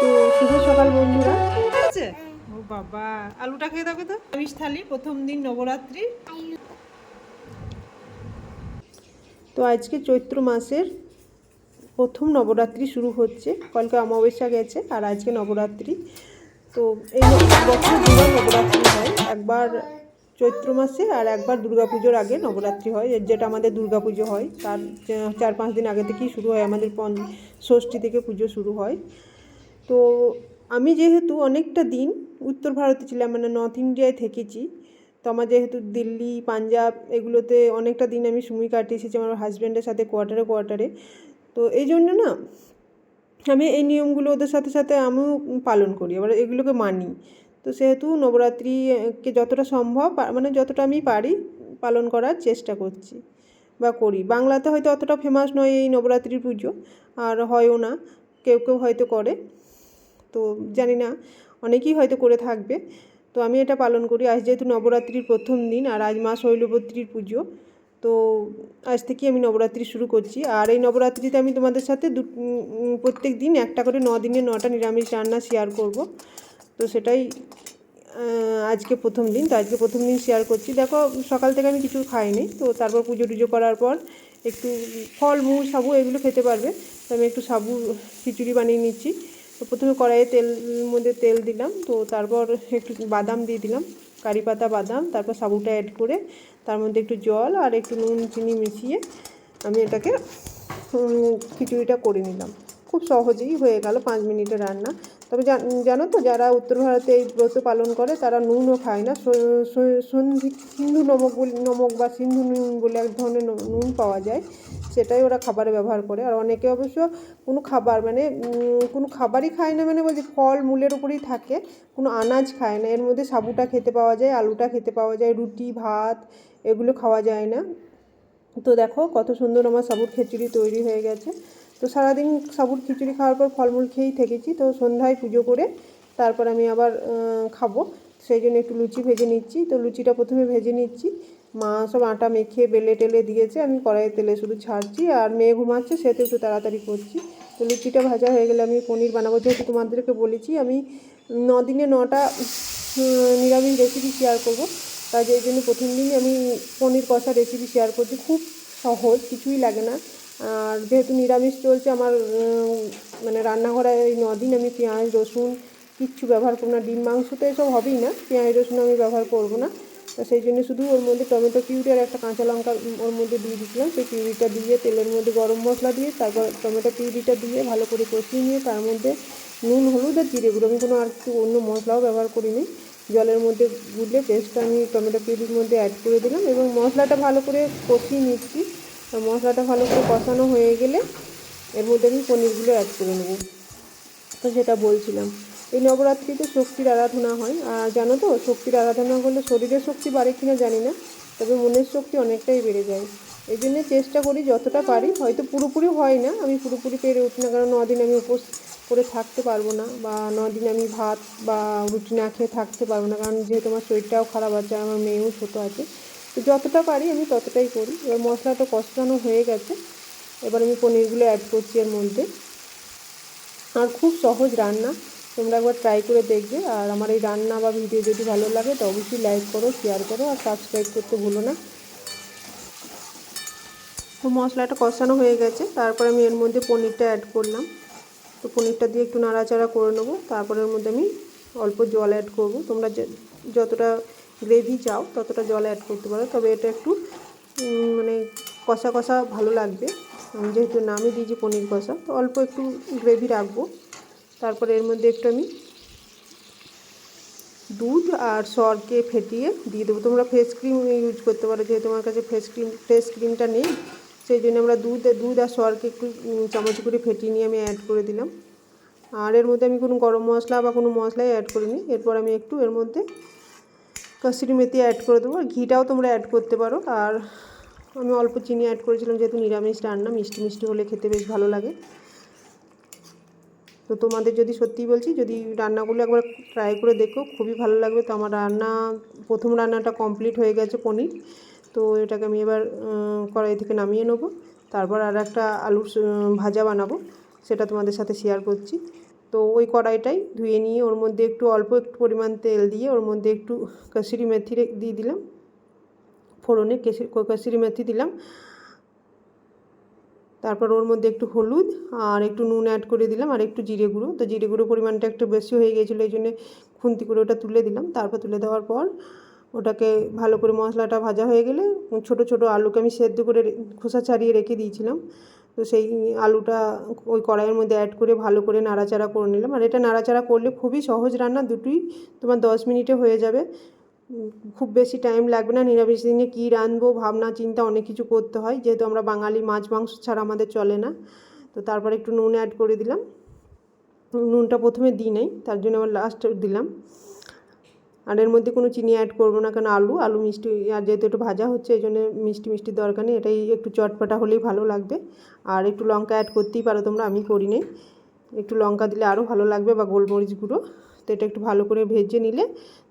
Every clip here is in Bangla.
তো শুভ সকাল বন্ধুরা। ও বাবা আলুটা খেয়ে দাও তো। আমিষ থালি প্রথম দিন নবরাত্রি। তো আজকে চৈত্র মাসের প্রথম নবরাত্রি শুরু হচ্ছে। কালকে অমাবস্যা গেছে আর আজকে নবরাত্রি। তো এই বছর দুবার নবরাত্রি হয়। একবার চৈত্র মাসে আর একবার দুর্গাপুজোর আগে নবরাত্রি হয়। যেটা আমাদের দুর্গাপুজো হয়, তার চার পাঁচ দিন আগে থেকেই শুরু হয়। আমাদের পঞ্চ ষষ্ঠী থেকে পুজো শুরু হয়। তো আমি যেহেতু অনেকটা দিন উত্তর ভারতে ছিলাম মানে নর্থ ইন্ডিয়ায় থেকেছি, তো আমার যেহেতু দিল্লি, পাঞ্জাব এগুলোতে অনেকটা দিন আমি সময় কাটিয়ে এসেছি আমার হাজব্যান্ডের সাথে কোয়ার্টারে কোয়ার্টারে। তো এই জন্য না, আমি এই নিয়মগুলো ওদের সাথে সাথে আমিও পালন করি। আবার এগুলোকে মানি। তো সেহেতু নবরাত্রিকে যতটা সম্ভব মানে যতটা আমি পারি পালন করার চেষ্টা করছি বা করি। বাংলাতে হয়তো অতটা ফেমাস নয় এই নবরাত্রির পুজো, আর হয়ও না, কেউ কেউ হয়তো করে। তো জানি না, অনেকেই হয়তো করে থাকবে। তো আমি এটা পালন করি। আজ যেহেতু নবরাত্রির প্রথম দিন আর আজ মা শৈলবত্রীর পুজো, তো আজ থেকে আমি নবরাত্রি শুরু করছি। আর এই নবরাত্রিতে আমি তোমাদের সাথে দু প্রত্যেক দিন একটা করে ন দিনে নটা নিরামিষ রান্না শেয়ার করব। তো সেটাই আজকে প্রথম দিন, তো আজকে প্রথম দিন শেয়ার করছি। দেখো, সকাল থেকে আমি কিছু খাইনি, তো তারপর পুজো টুজো করার পর একটু ফল মূল সাবু এগুলো খেতে পারবে। তো আমি একটু সাবু, খিচুড়ি বানিয়ে নিচ্ছি। তো প্রথমে কড়াইয়ে তেল, মধ্যে তেল দিলাম, তো তারপর একটু বাদাম দিয়ে দিলাম। কারি পাতা, বাদাম, তারপর সাবুটা অ্যাড করে তার মধ্যে একটু জল আর একটু নুন, চিনি মিশিয়ে আমি এটাকে খিচুড়িটা করে নিলাম। খুব সহজেই হয়ে গেল পাঁচ মিনিটের রান্না। তবে জানো তো যারা উত্তর ভারতে এই ব্রত পালন করে, তারা নুনও খায় না। সন্ধি নমক বলে, নমক বা সিন্ধু নুন বলে এক ধরনের নুন পাওয়া যায়, সেটাই ওরা খাবারে ব্যবহার করে। আর অনেকে অবশ্য কোনো খাবার মানে কোনো খাবারই খায় না মানে বলছি ফল মূলের উপরেই থাকে, কোনো আনাজ খায় না। এর মধ্যে সাবুটা খেতে পাওয়া যায়, আলুটা খেতে পাওয়া যায়, রুটি, ভাত, এগুলো খাওয়া যায় না। তো দেখো কত সুন্দর আমার সাবুর খিচুড়ি তৈরি হয়ে গেছে। তো সারাদিন সাবুর খিচুড়ি খাওয়ার পর ফলমূল খেয়েই থেকেছি। তো সন্ধ্যায় পুজো করে তারপর আমি আবার খাব। সেই জন্য একটু লুচি ভেজে নিচ্ছি। তো লুচিটা প্রথমে ভেজে নিচ্ছি। মা সব আটা মেখে বেলে টেলে দিয়েছে। আমি কড়াইয়ে তেলে শুধু ছাড়ছি। আর মেয়ে ঘুমাচ্ছে, সেহেতু একটু তাড়াতাড়ি করছি। তো লুচিটা ভাজা হয়ে গেলে আমি পনির বানাবো। যেহেতু তোমাদেরকে বলেছি, আমি দিনে নটা নিরামিষ রেসিপি শেয়ার করব। তাই এই জন্য প্রথম দিনই আমি পনির কষা রেসিপি শেয়ার করছি। খুব সহজ, কিছুই লাগে না। আর যেহেতু নিরামিষ চলছে, আমার মানে রান্নাঘরে এই দিন আমি পেঁয়াজ, রসুন কিচ্ছু ব্যবহার করব না, ডিম, মাংস তো এসব হবেই না, পেঁয়াজ, রসুন আমি ব্যবহার করব না। তো সেই জন্য শুধু ওর মধ্যে টমেটো পিউরি আর একটা কাঁচা লঙ্কা ওর মধ্যে দিয়ে দিয়েছিলাম, সেই পিউরিটা দিয়ে তেলের মধ্যে গরম মশলা দিয়ে, তারপর টমেটো পিউরিটা দিয়ে ভালো করে কষিয়ে নিয়ে, তার মধ্যে নুন, হলুদ আর জিরে গুঁড়ো। আমি কোনো আর কিছু অন্য মশলাও ব্যবহার করিনি। জলের মধ্যে গুলে পেস্টটা আমি টমেটো পিউরির মধ্যে অ্যাড করে দিলাম এবং মশলাটা ভালো করে কষিয়ে নিচ্ছি। আর মশলাটা ভালো করে কষানো হয়ে গেলে এর মধ্যে আমি পনিরগুলো অ্যাড করে নেব। তো যেটা বলছিলাম, এই নবরাত্রিতে শক্তির আরাধনা হয়। আর জানো তো, শক্তির আরাধনা করলে শরীরের শক্তি বাড়ে কিনা জানি না, তবে মনের শক্তি অনেকটাই বেড়ে যায়। এই জন্য চেষ্টা করি যতটা পারি, হয়তো পুরোপুরি হয় না, আমি পুরোপুরি পেরে উঠি না, কারণ নদিন আমি উপোস করে থাকতে পারব না, বা নদিন আমি ভাত বা রুটি না খেয়ে থাকতে পারব না, কারণ যেহেতু আমার শরীরটাও খারাপ আছে, আমার মেয়েও ছোটো আছে তো যতটা পারি আমি ততটাই করি। এবার মশলাটা কষানো হয়ে গেছে। এবার আমি পনিরগুলো অ্যাড করছি এর মধ্যে। আর খুব সহজ রান্না। তোমরা একবার ট্রাই করে দেখবে। আর আমার এই রান্না বা ভিডিও যদি ভালো লাগে, তো অবশ্যই লাইক করো শেয়ার করো আর সাবস্ক্রাইব করতে ভুলো না। তো মশলাটা কষানো হয়ে গেছে। তারপরে আমি এর মধ্যে পনিরটা অ্যাড করলাম। তো পনিরটা দিয়ে একটু নাড়াচাড়া করে নেব। তারপরে এর মধ্যে আমি অল্প জল অ্যাড করব। তোমরা যতটা গ্রেভি চাও, ততটা জল অ্যাড করতে পারো। তবে এটা একটু মানে কষা কষা ভালো লাগবে। আমি যেহেতু নামে দিয়েছি পনির কষা, তো অল্প একটু গ্রেভি রাখব। তারপরে এর মধ্যে একটু আমি দুধ আর সরকে ফেটিয়ে দিয়ে দেবো। তোমরা ফেস ক্রিম ইউজ করতে পারো, যেহেতু তোমার কাছে ফেস ক্রিম ফেস ক্রিমটা নেই। সেই জন্য আমরা দুধ দুধ আর সরকে একটু চামচ করে ফেটিয়ে নিয়ে আমি অ্যাড করে দিলাম। আর এর মধ্যে আমি কোনো গরম মশলা বা কোনো মশলাই অ্যাড করিনি। এরপর আমি একটু এর মধ্যে কসুরি মেথি অ্যাড করে দেবো। ঘিটাও তোমরা অ্যাড করতে পারো। আর আমি অল্প চিনি অ্যাড করেছিলাম, যেহেতু নিরামিষ রান্না, মিষ্টি মিষ্টি হলে খেতে বেশ ভালো লাগে। তো তোমাদের যদি সত্যিই বলছি, যদি রান্নাগুলো একবার ট্রাই করে দেখো, খুবই ভালো লাগবে। তো আমার রান্না, প্রথম রান্নাটা কমপ্লিট হয়ে গেছে পনির। তো এটাকে আমি এবার কড়াই থেকে নামিয়ে নেব। তারপর আর একটা আলুর ভাজা বানাবো। সেটা তোমাদের সাথে শেয়ার করছি। তো ওই কড়াইটাই ধুয়ে নিয়ে ওর মধ্যে একটু অল্প একটু পরিমাণ তেল দিয়ে ওর মধ্যে একটু কসুরি মেথি দিয়ে দিলাম। ফোড়নে কসুরি মেথি দিলাম। তারপর ওর মধ্যে একটু হলুদ আর একটু নুন অ্যাড করে দিলাম আর একটু জিরে গুঁড়ো। তো জিরে গুঁড়ো পরিমাণটা একটু বেশি হয়ে গিয়েছিল এই জন্যে খুন্তি করে ওটা তুলে দিলাম। তারপর তুলে দেওয়ার পর ওটাকে ভালো করে মশলাটা ভাজা হয়ে গেলে ছোট ছোট আলুকে আমি সেদ্ধ করে খোসা ছাড়িয়ে রেখে দিয়েছিলাম। তো সেই আলুটা ওই কড়াইয়ের মধ্যে অ্যাড করে ভালো করে নাড়াচাড়া করে নিলাম। আর এটা নাড়াচাড়া করলে খুবই সহজ রান্না, দুটোই তোমার দশ মিনিটে হয়ে যাবে। খুব বেশি টাইম লাগবে না। নিরামিষ দিনে কী রাঁধবো, ভাবনা, চিন্তা অনেক কিছু করতে হয়। যেহেতু আমরা বাঙালি, মাছ, মাংস ছাড়া আমাদের চলে না। তো তারপরে একটু নুন অ্যাড করে দিলাম। নুনটা প্রথমে দিই নাই, তার জন্য আবার লাস্ট দিলাম। আর এর মধ্যে কোনো চিনি অ্যাড করব না, কারণ আলু আলু মিষ্টি, আর যেহেতু একটু ভাজা হচ্ছে, এই জন্য মিষ্টি মিষ্টি দরকার নেই, এটাই একটু চটপাটা হলেই ভালো লাগবে। আর একটু লঙ্কা অ্যাড করতেই পারো তোমরা, আমি করি নি একটু লঙ্কা দিলে আরও ভালো লাগবে, বা গোলমরিচ গুঁড়ো। তো এটা একটু ভালো করে ভেজে নিলে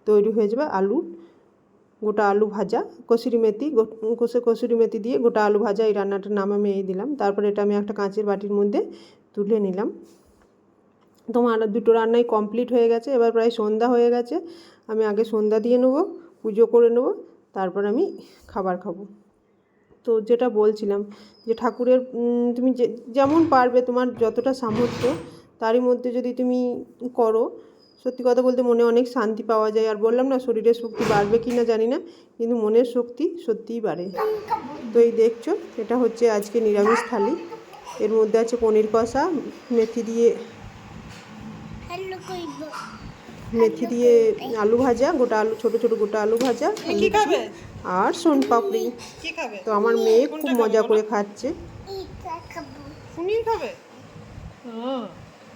তৈরি হয়ে যাবে আলু, গোটা আলু ভাজা, কসুরি মেথি কষে কসুরি মেথি দিয়ে গোটা আলু ভাজা, এই রান্নাটার নাম আমি এই দিলাম। তারপরে এটা আমি একটা কাঁচের বাটির মধ্যে তুলে নিলাম। তোমার দুটো রান্নাই কমপ্লিট হয়ে গেছে, এবার প্রায় সন্ধ্যা হয়ে গেছে। আমি আগে সন্ধ্যা দিয়ে নেব, পুজো করে নেব, তারপর আমি খাবার খাব। তো যেটা বলছিলাম যে ঠাকুরের তুমি যে, যেমন পারবে তোমার যতটা সামর্থ্য, তারই মধ্যে যদি তুমি করো, সত্যি কথা বলতে মনে অনেক শান্তি পাওয়া যায়। আর বললাম না, শরীরের শক্তি বাড়বে কি না জানি না, কিন্তু মনের শক্তি সত্যিই বাড়ে। তো এই দেখছ, এটা হচ্ছে আজকে নিরামিষ থালি। এর মধ্যে আছে পনির কষা, মেথি দিয়ে মেথি দিয়ে আলু ভাজা গোটা আলু ছোট ছোট গোটা আলু ভাজা আর সোন পাপড়ি। কি খাবে? তো আমার মেয়ে খুব মজা করে খাচ্ছে। পনির খাবে?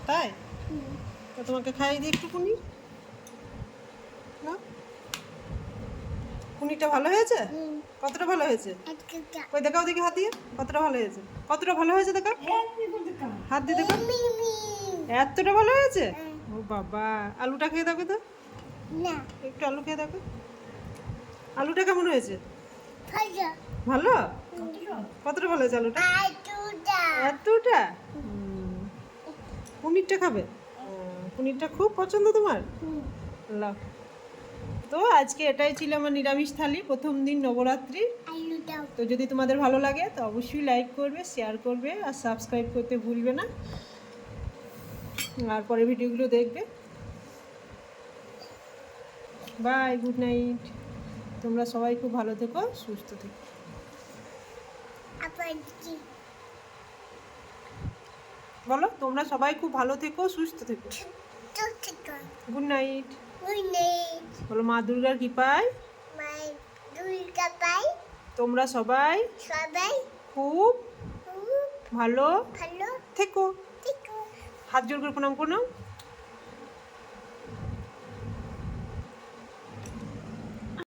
তাই? তোমাকে খাইয়ে দিই একটু পনির? না? পনিরটা ভালো হয়েছে? কতটা ভালো হয়েছে? ওই দেখাও দেখি হাত দিয়ে। কতটা ভালো হয়েছে? কতটা ভালো হয়েছে দেখা হাত দিয়ে দেখো এতটা ভালো হয়েছে? ও বাবা আলুটা খেয়ে দেখো তো। না। একটু আলু খেয়ে দেখো। আলুটা কেমন হয়েছে? ভালো। কতটা ভালো হয়েছে আলুটা? এতটা। হুম। পনিরটা খাবে? পনিরটা খুব পছন্দ তোমার? লাও তো আজকে এটাই ছিল আমার নিরামিষ থালি প্রথম দিন নবরাত্রি। তো যদি তোমাদের ভালো লাগে তো অবশ্যই লাইক করবে শেয়ার করবে আর সাবস্ক্রাইব করতে ভুলবে না। আর পরে ভিডিওগুলো দেখবে। বাই গুড নাইট তোমরা সবাই খুব ভালো থেকো সুস্থ থেকো। বলো তোমরা সবাই খুব ভালো থেকো সুস্থ থেকো। গুড নাইট ওই বলো মা দুর্গার কৃপায় পাই তোমরা সবাই সবাই খুব ভালো ভালো থেকো। হাত জোর করে প্রণাম করো